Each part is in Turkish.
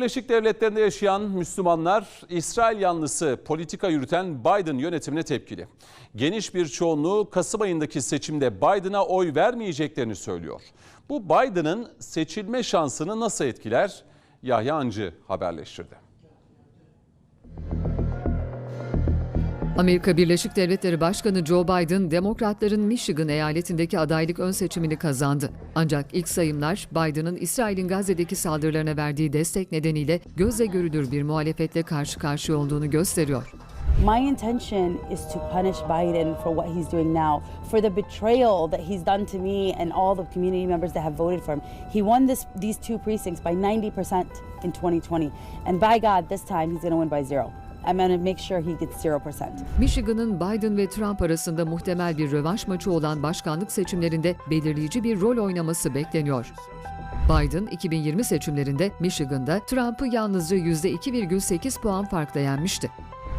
Birleşik Devletler'de yaşayan Müslümanlar İsrail yanlısı politika yürüten Biden yönetimine tepkili. Geniş bir çoğunluğu Kasım ayındaki seçimde Biden'a oy vermeyeceklerini söylüyor. Bu Biden'ın seçilme şansını nasıl etkiler? Yahya Ancı haberleştirdi. Amerika Birleşik Devletleri Başkanı Joe Biden, Demokratların Michigan eyaletindeki adaylık ön seçimini kazandı. Ancak ilk sayımlar Biden'ın İsrail'in Gazze'deki saldırılarına verdiği destek nedeniyle gözle görülür bir muhalefetle karşı karşıya olduğunu gösteriyor. My intention is to punish Biden for what he's doing now, for the betrayal that he's done to me and all the community members that have voted for him. He won this, these two precincts by 90% in 2020. And by God, this time he's going to win by zero. I'm going make sure he gets 0%. Michigan'ın Biden ve Trump arasında muhtemel bir rövanş maçı olan başkanlık seçimlerinde belirleyici bir rol oynaması bekleniyor. Biden 2020 seçimlerinde Michigan'da Trump'ı yalnızca %2,8 puan farkla yenmişti.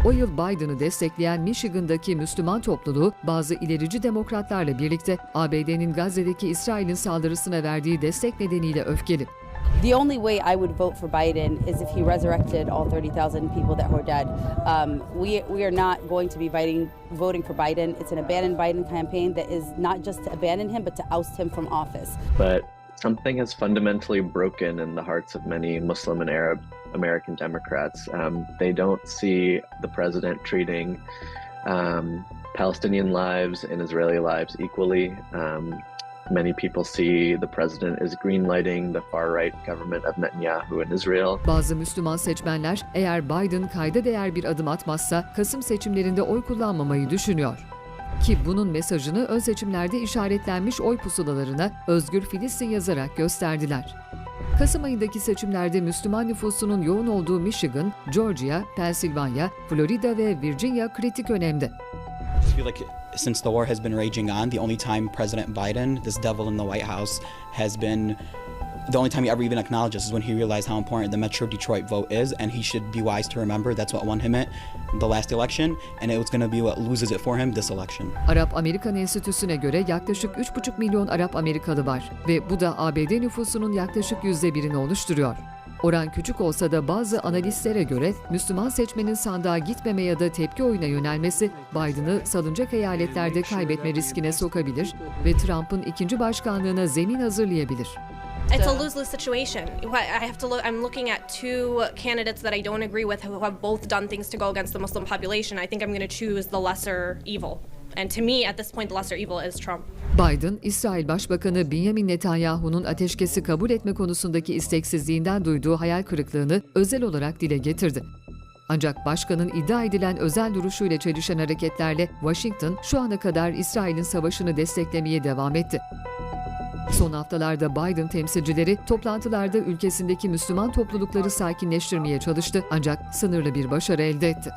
O yıl Biden'ı destekleyen Michigan'daki Müslüman topluluğu bazı ilerici demokratlarla birlikte ABD'nin Gazze'deki İsrail'in saldırısına verdiği destek nedeniyle öfkeli. The only way I would vote for Biden is if he resurrected all 30,000 people that were dead. Um, we, we are not going to be voting, voting for Biden. It's an abandon Biden campaign that is not just to abandon him, but to oust him from office. but something has fundamentally broken in the hearts of many Muslim and Arab American Democrats. Um, they don't see the president treating um, Palestinian lives and Israeli lives equally. Um, many people see the president as greenlighting the far right government of Netanyahu in Israel. Bazı Müslüman seçmenler eğer Biden kayda değer bir adım atmazsa Kasım seçimlerinde oy kullanmamayı düşünüyor. Ki bunun mesajını ön seçimlerde işaretlenmiş oy pusulalarına Özgür Filistin yazarak gösterdiler. Kasım ayındaki seçimlerde Müslüman nüfusunun yoğun olduğu Michigan, Georgia, Pennsylvania, Florida ve Virginia kritik önemde. I feel like since the war has been raging on, the only time President Biden, this devil in the White House, has been the only time he ever even acknowledges is when he realized how important the Metro Detroit vote is, and he should be wise to remember that's what won him it the last election, and it was going to be what loses it for him this election. Arap Amerikan Enstitüsü'ne göre yaklaşık 3,5 milyon Arap Amerikalı var ve bu da ABD nüfusunun yaklaşık %1'ini oluşturuyor. Oran küçük olsa da bazı analistlere göre Müslüman seçmenin sandığa gitmeme ya da tepki oyuna yönelmesi Biden'ı salınacak eyaletlerde kaybetme riskine sokabilir ve Trump'ın ikinci başkanlığına zemin hazırlayabilir. It's a lose-lose situation. I have to look. I'm looking at two candidates that I don't agree with who have both done things to go against the Muslim population. I think I'm going to choose the lesser evil. And to me, at this point, the lesser evil is Trump. Biden, İsrail Başbakanı Benjamin Netanyahu'nun ateşkesi kabul etme konusundaki isteksizliğinden duyduğu hayal kırıklığını özel olarak dile getirdi. Ancak başkanın iddia edilen özel duruşuyla çelişen hareketlerle Washington şu ana kadar İsrail'in savaşını desteklemeye devam etti. Son haftalarda Biden temsilcileri toplantılarda ülkesindeki Müslüman toplulukları sakinleştirmeye çalıştı ancak sınırlı bir başarı elde etti.